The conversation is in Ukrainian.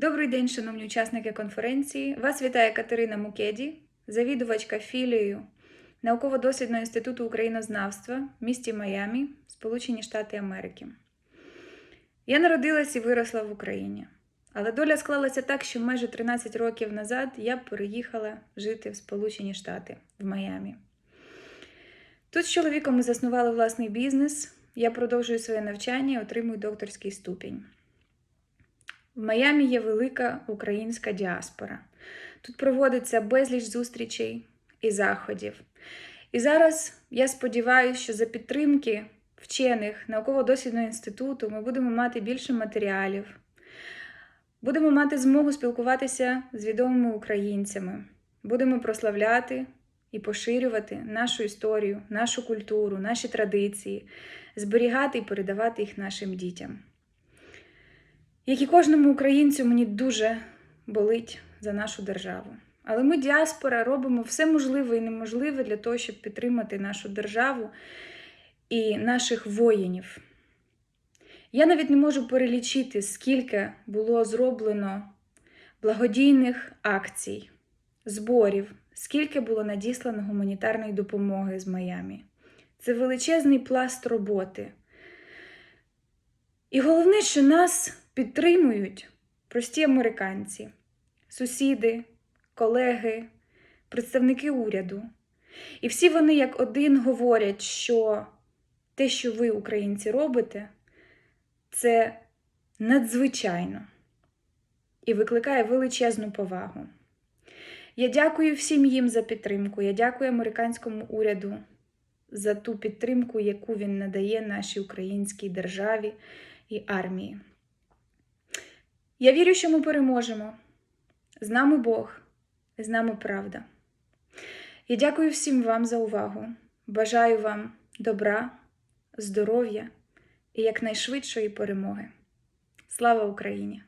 Добрий день, шановні учасники конференції. Вас вітає Катерина Мукеді, завідувачка філією Науково-дослідного інституту українознавства в місті Майамі, Сполучені Штати Америки. Я народилась і виросла в Україні, але доля склалася так, що майже 13 років назад я переїхала жити в Сполучені Штати в Майамі. Тут з чоловіком ми заснували власний бізнес. Я продовжую своє навчання і отримую докторський ступінь. В Майамі є велика українська діаспора. Тут проводиться безліч зустрічей і заходів. І зараз я сподіваюся, що за підтримки вчених науково-дослідного інституту ми будемо мати більше матеріалів, будемо мати змогу спілкуватися з відомими українцями, будемо прославляти і поширювати нашу історію, нашу культуру, наші традиції, зберігати і передавати їх нашим дітям. Як і кожному українцю, мені дуже болить за нашу державу. Але ми, діаспора, робимо все можливе і неможливе для того, щоб підтримати нашу державу і наших воїнів. Я навіть не можу перелічити, скільки було зроблено благодійних акцій, зборів, скільки було надіслано гуманітарної допомоги з Майамі. Це величезний пласт роботи. І головне, що нас підтримують прості американці, сусіди, колеги, представники уряду. І всі вони як один говорять, що те, що ви, українці, робите, це надзвичайно і викликає величезну повагу. Я дякую всім їм за підтримку. Я дякую американському уряду за ту підтримку, яку він надає нашій українській державі і армії. Я вірю, що ми переможемо. З нами Бог, з нами правда. Я дякую всім вам за увагу. Бажаю вам добра, здоров'я і якнайшвидшої перемоги. Слава Україні!